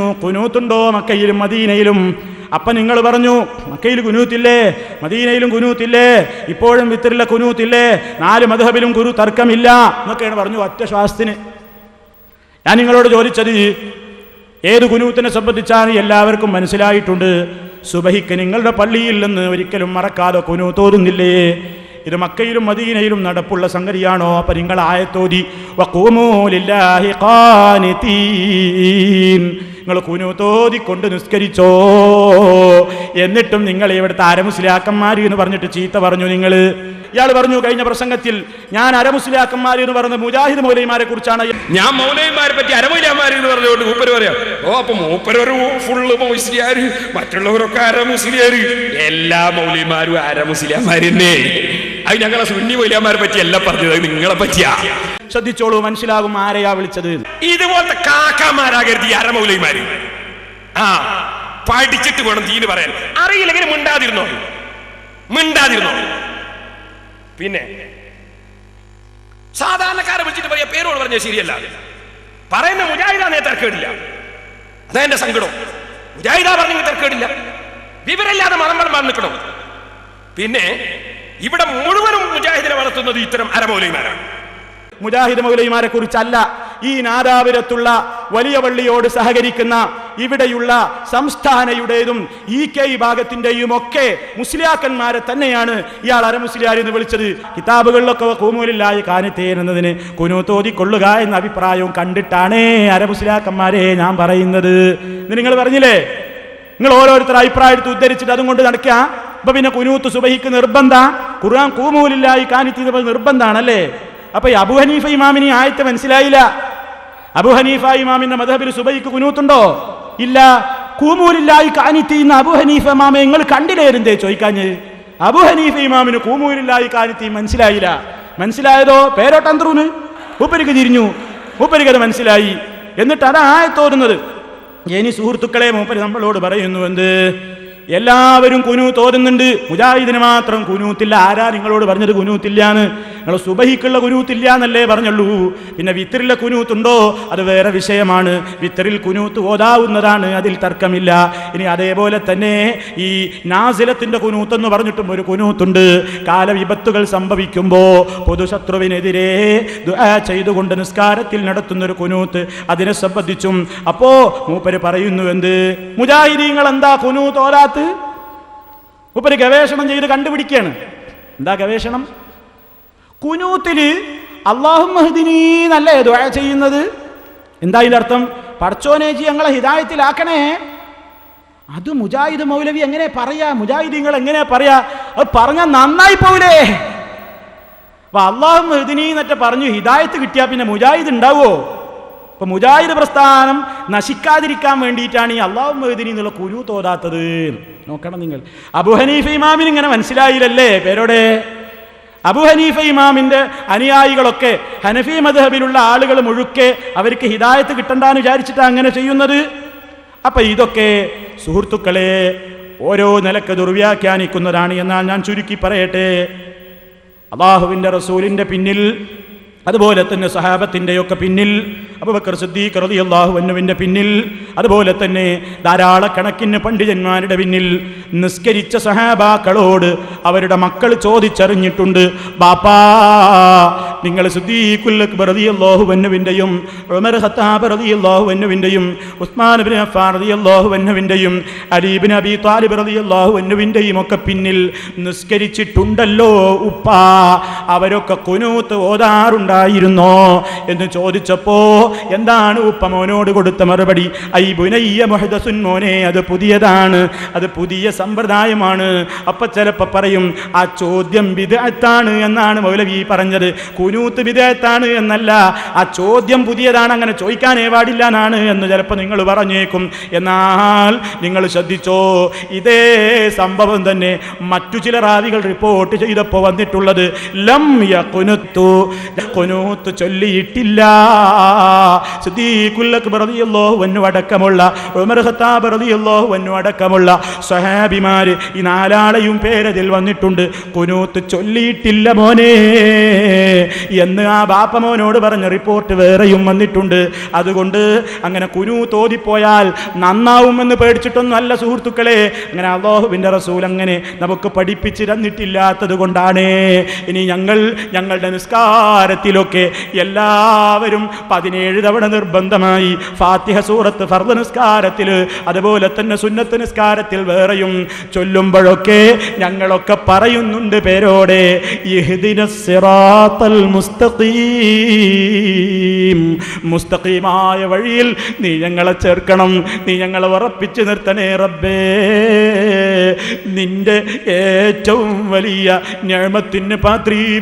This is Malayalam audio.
കുനൂത്തുണ്ടോ മക്കയിലും മദീനയിലും? അപ്പൊ നിങ്ങൾ പറഞ്ഞു മക്കയിൽ കുനൂത്തില്ലേ? മദീനയിലും കുനൂത്തില്ലേ? ഇപ്പോഴും വിത്തറിലെ കുനൂത്തില്ലേ? നാല് മധബിലും കുരു തർക്കമില്ല. എന്നൊക്കെയാണ് പറഞ്ഞു ഒറ്റ ശ്വാസത്തിന്. ഞാൻ നിങ്ങളോട് ചോദിച്ചത് ഏത് കുനൂത്തിനെ സംബന്ധിച്ചാണ് എല്ലാവർക്കും മനസ്സിലായിട്ടുണ്ട്? സുബഹിക്ക് നിങ്ങളുടെ പള്ളിയിൽ നിന്ന് ഒരിക്കലും മറക്കാതെ കുനു തോന്നുന്നില്ലേ? ഇത് മക്കയിലും മദീനയിലും നടപ്പുള്ള സംഗതിയാണോ? അപ്പൊ നിങ്ങൾ ആയത്തോതി. നിങ്ങൾ കുനു തോതിക്കൊണ്ട് നിസ്കരിച്ചോ. എന്നിട്ടും നിങ്ങൾ ഇവിടുത്തെ അരമുസ്ലിയാക്കന്മാർ എന്ന് പറഞ്ഞിട്ട് ചീത്ത പറഞ്ഞു നിങ്ങൾ ഇയാൾ പറഞ്ഞു കഴിഞ്ഞ പ്രസംഗത്തിൽ ഞാൻ അരമുസ്ലിയാക്കന്മാർ എന്ന് പറഞ്ഞ മുജാഹിദ് മൗലൈമാരെ കുറിച്ചാണ്. ഞാൻ മൗലൈമാരെ പറ്റി അരമൂലന്മാർ എന്ന് പറഞ്ഞുകൊണ്ട് മൂപ്പര് പറയാം ഓ അപ്പൊ മൂപ്പരൊരു ഫുള്ള് മൗസ്ലിയാര് മറ്റുള്ളവരൊക്കെ അരമുസ്ലിയാര് എല്ലാ മൗലിമാരും അര മുസ്ലിയാമാര് തന്നെ. അത് ഞങ്ങളെ സുന്നി വലിയമാരെ പറ്റിയല്ല പറഞ്ഞത് നിങ്ങളെ പറ്റിയാ. ശ്രദ്ധിച്ചോളൂ മനസ്സിലാകും ആരെയാ വിളിച്ചത്? ഇതുപോലത്തെ കാക്കാമാരാകരുത് ഈ അരമൗലിമാര്. ആ പഠിച്ചിട്ട് വേണം തീന് പറയാൻ. അറിയില്ലെങ്കിൽ മിണ്ടാതിരുന്നോ? മിണ്ടാതിരുന്നോ? പിന്നെ സാധാരണക്കാരെ വിളിച്ചിട്ട് പറയാ പേരോട് പറഞ്ഞ ശരിയല്ല. പറയുന്ന മുജാഹിദാന്നേ തർക്കേടില്ല. അതാ എന്റെ സങ്കടം. മുജാഹിദ പറഞ്ഞെങ്കിൽ തർക്കേടില്ല. വിവരമില്ലാതെ മതം വളർന്നു നിൽക്കണം? പിന്നെ ഇവിടെ മുഴുവനും മുജാഹിദിനെ വളർത്തുന്നത് ഇത്തരം അരമൗലിമാരാണ്. മുജാഹിദ് മൗലൈമാരെ കുറിച്ചല്ല ഈ നാദാപുരത്തുള്ള വലിയ പള്ളിയോട് സഹകരിക്കുന്ന ഇവിടെയുള്ള സംസ്ഥാനയുടേതും ഇ കെ വിഭാഗത്തിന്റെയും ഒക്കെ മുസ്ലിയാക്കന്മാരെ തന്നെയാണ് ഇയാൾ അരമുസ്ലിയാർ എന്ന് വിളിച്ചത്. കിതാബുകളിലൊക്കെ കൂമൂലില്ലായി കാനത്തേൻ എന്നതിന് കുനൂത്തോതിക്കൊള്ളുക എന്ന അഭിപ്രായവും കണ്ടിട്ടാണേ അരമുസ്ലിയാക്കന്മാരെ ഞാൻ പറയുന്നത്. നിങ്ങൾ പറഞ്ഞില്ലേ? നിങ്ങൾ ഓരോരുത്തർ അഭിപ്രായം എടുത്ത് ഉദ്ധരിച്ചിട്ട് അതും കൊണ്ട് നടക്കുക. അപ്പൊ കുനൂത്ത് സുബഹിക്ക് നിർബന്ധ ഖുർആൻ കൂമൂലില്ലായി കാനിത്തി നിർബന്ധാണല്ലേ അപ്പൊ ഈ അബു ഹനീഫ ഇമാമിന് ആയത്തെ മനസ്സിലായില്ല. അബു ഹനീഫ ഇമാമിന്റെ മധബിൽ സുബൈക്ക് കുനൂത്തുണ്ടോ? ഇല്ല. കൂമൂലില്ലായി കാനിത്തീന്ന് അബു ഹനീഫ ഇമാമെ നിങ്ങൾ കണ്ടില്ലായിരുന്നേ ചോദിക്കാഞ്ഞ്? അബു ഹനീഫ ഇമാമിന് കൂമൂലില്ലായി കാനിത്തി മനസ്സിലായില്ല. മനസ്സിലായതോ? പേരോട്ടന്ത്രൂന്ന് ഉപ്പരിക്ക് തിരിഞ്ഞു. ഉപ്പരിക്കത് മനസ്സിലായി. എന്നിട്ട് അതാ ആയത്തോരുന്നത് ഇനി സുഹൃത്തുക്കളെ മൂപ്പര് നമ്മളോട് പറയുന്നു എന്ത്? എല്ലാവരും കുനു തോന്നുന്നുണ്ട്. മുജാഹിദിന് മാത്രം കുനൂത്തില്ല ആരാ നിങ്ങളോട് പറഞ്ഞത് കുനൂത്തില്ലാന്ന് നിങ്ങൾ സുബഹിക്കുള്ള കുനൂത്തില്ല എന്നല്ലേ പറഞ്ഞുള്ളൂ. പിന്നെ വിത്തറിലെ കുനൂത്തുണ്ടോ? അത് വേറെ വിഷയമാണ്. വിത്തറിൽ കുനൂത്ത് ഓതാവുന്നതാണ് അതിൽ തർക്കമില്ല. ഇനി അതേപോലെ തന്നെ ഈ നാസിലത്തിന്റെ കുനൂത്തെന്ന് പറഞ്ഞിട്ടും ഒരു കുനൂത്തുണ്ട്. കാലവിപത്തുകൾ സംഭവിക്കുമ്പോൾ പൊതുശത്രുവിനെതിരെ ചെയ്തുകൊണ്ട് നിസ്കാരത്തിൽ നടത്തുന്ന ഒരു കുനൂത്ത് അതിനെ സംബന്ധിച്ചും അപ്പോ മൂപ്പര് പറയുന്നു എന്ത്? മുജാഹിദീങ്ങൾ എന്താ കുനൂത്ത് തോലാത്ത് മൂപ്പര് ഗവേഷണം ചെയ്ത് കണ്ടുപിടിക്കുകയാണ് എന്താ ഗവേഷണം? കുനൂത്തിൽ അള്ളാഹു മഹദിനി എന്നല്ലേ ദുആ ചെയ്യുന്നത്. എന്താ ഇതിന്റെ അർത്ഥം പടച്ചോനേജി ഞങ്ങളെ ഹിതായത്തിലാക്കണേ അത് മുജാഹിദ് മൗലവി എങ്ങനെ പറയാ? മുജാഹിദ് നിങ്ങൾ എങ്ങനെ പറയാ? അത് പറഞ്ഞാൽ നന്നായി പോവില്ലേ? അപ്പൊ അള്ളാഹു മഹദിനി എന്നൊക്കെ പറഞ്ഞു ഹിദായത്ത് കിട്ടിയാൽ പിന്നെ മുജാഹിദ് ഉണ്ടാവോ അപ്പൊ മുജാഹിദ് പ്രസ്ഥാനം നശിക്കാതിരിക്കാൻ വേണ്ടിയിട്ടാണ് ഈ അള്ളാഹു മഹദിനി എന്നുള്ള കുരു തോതാത്തത് നോക്കണം നിങ്ങൾ. അബു ഹനീഫ് ഇമാമിന് ഇങ്ങനെ മനസ്സിലായില്ലല്ലേ? പേരോടെ? അബു ഹനീഫ ഇമാമിന്റെ അനുയായികളൊക്കെ ഹനഫി മദ്ഹബിലുള്ള ആളുകൾ മുഴുക്കെ അവർക്ക് ഹിദായത്ത് കിട്ടണ്ടെന്ന് വിചാരിച്ചിട്ടാണ് അങ്ങനെ ചെയ്യുന്നത്. അപ്പൊ ഇതൊക്കെ സുഹൃത്തുക്കളെ ഓരോ നിലയ്ക്ക് ദുർവ്യാഖ്യാനിക്കുന്നതാണ് എന്നാൽ ഞാൻ ചുരുക്കി പറയട്ടെ. അള്ളാഹുവിന്റെ റസൂലിന്റെ പിന്നിൽ അതുപോലെ തന്നെ സഹാബത്തിന്റെയൊക്കെ പിന്നിൽ അബുബക്കർ സിദ്ദീഖ് റളിയല്ലാഹു അൻഹുവിന്റെ പിന്നിൽ അതുപോലെ തന്നെ ധാരാളക്കണക്കിന് പണ്ഡിതന്മാരുടെ പിന്നിൽ നിസ്കരിച്ച സഹാബാക്കളോട് അവരുടെ മക്കൾ ചോദിച്ചറിഞ്ഞിട്ടുണ്ട് ബാപ്പാ നിങ്ങൾ അൻഹുവിന്റെയും ഉമർ ഖത്താബ് റളിയല്ലാഹു അൻഹുവിന്റെയും ഉസ്മാൻ ഇബ്നു അഫ്ഫാൻ റളിയല്ലാഹു അൻഹുവിന്റെയും അലി ഇബ്നു അബി താലിബ് റളിയല്ലാഹു അൻഹുവിന്റെയും ഒക്കെ പിന്നിൽ നിസ്കരിച്ചിട്ടുണ്ടല്ലോ ഉപ്പാ അവരൊക്കെ കുനൂത്ത് ഓതാറുണ്ടായിരുന്നോ എന്ന് ചോദിച്ചപ്പോ എന്താണ് ഉപ്പ മോനോട് കൊടുത്ത മറുപടി? ഐ ബുനയ്യ മൊഹദസുൻ മോനെ അത് പുതിയതാണ് അത് പുതിയ സമ്പ്രദായമാണ്. അപ്പൊ ചിലപ്പോ പറയും ആ ചോദ്യം വിദഗ്ധാണ് എന്നാണ് മൗലവി പറഞ്ഞത്. കുനൂത്ത് വിധേയത്താണ് എന്നല്ല. ആ ചോദ്യം പുതിയതാണ് അങ്ങനെ ചോദിക്കാനേ പാടില്ല എന്നാണ് എന്ന് ചിലപ്പോൾ നിങ്ങൾ പറഞ്ഞേക്കും. എന്നാൽ നിങ്ങൾ ശ്രദ്ധിച്ചോ ഇതേ സംഭവം തന്നെ മറ്റു ചില റാവികൾ റിപ്പോർട്ട് ചെയ്തപ്പോൾ വന്നിട്ടുള്ളത് ലം കുനുത്തു കുനൂത്ത് ചൊല്ലിയിട്ടില്ല. അടക്കമുള്ള ഉമർ ഖത്താബ് റളിയല്ലാഹു അൻഹു അടക്കമുള്ള സഹാബിമാര് ഈ നാലാളെയും പേരതിൽ വന്നിട്ടുണ്ട്. കുനൂത്ത് ചൊല്ലിയിട്ടില്ല മോനെ. എന്ന് ആ ബാപ്പമോനോട് പറഞ്ഞ റിപ്പോർട്ട് വേറെയും വന്നിട്ടുണ്ട്. അതുകൊണ്ട് അങ്ങനെ കുനു തോതിപ്പോയാൽ നന്നാവുമെന്ന് പേടിച്ചിട്ടൊന്നും അല്ല സുഹൃത്തുക്കളെ. അങ്ങനെ അള്ളാഹുവിന്റെ റസൂൽ അങ്ങനെ നമുക്ക് പഠിപ്പിച്ച് തന്നിട്ടില്ലാത്തത് കൊണ്ടാണ്. ഇനി ഞങ്ങൾ ഞങ്ങളുടെ നിസ്കാരത്തിലൊക്കെ എല്ലാവരും പതിനേഴ് തവണ നിർബന്ധമായി ഫാത്തിഹ സൂറത്ത് ഫർദ് നിസ്കാരത്തിൽ അതുപോലെ തന്നെ സുന്നത്ത് നിസ്കാരത്തിൽ വേറെയും ചൊല്ലുമ്പോഴൊക്കെ ഞങ്ങളൊക്കെ പറയുന്നുണ്ട് പേരോടെ മുസ്തഖീം. മുസ്തഖീമായ വഴിയിൽ നീ ഞങ്ങളെ ചേർക്കണം. നീ ഞങ്ങളെ ഉറപ്പിച്ചു നിർത്തണേ റബ്ബേ. നിന്റെ ഏറ്റവും വലിയ ഞഴമത്തിന് പാത്രീ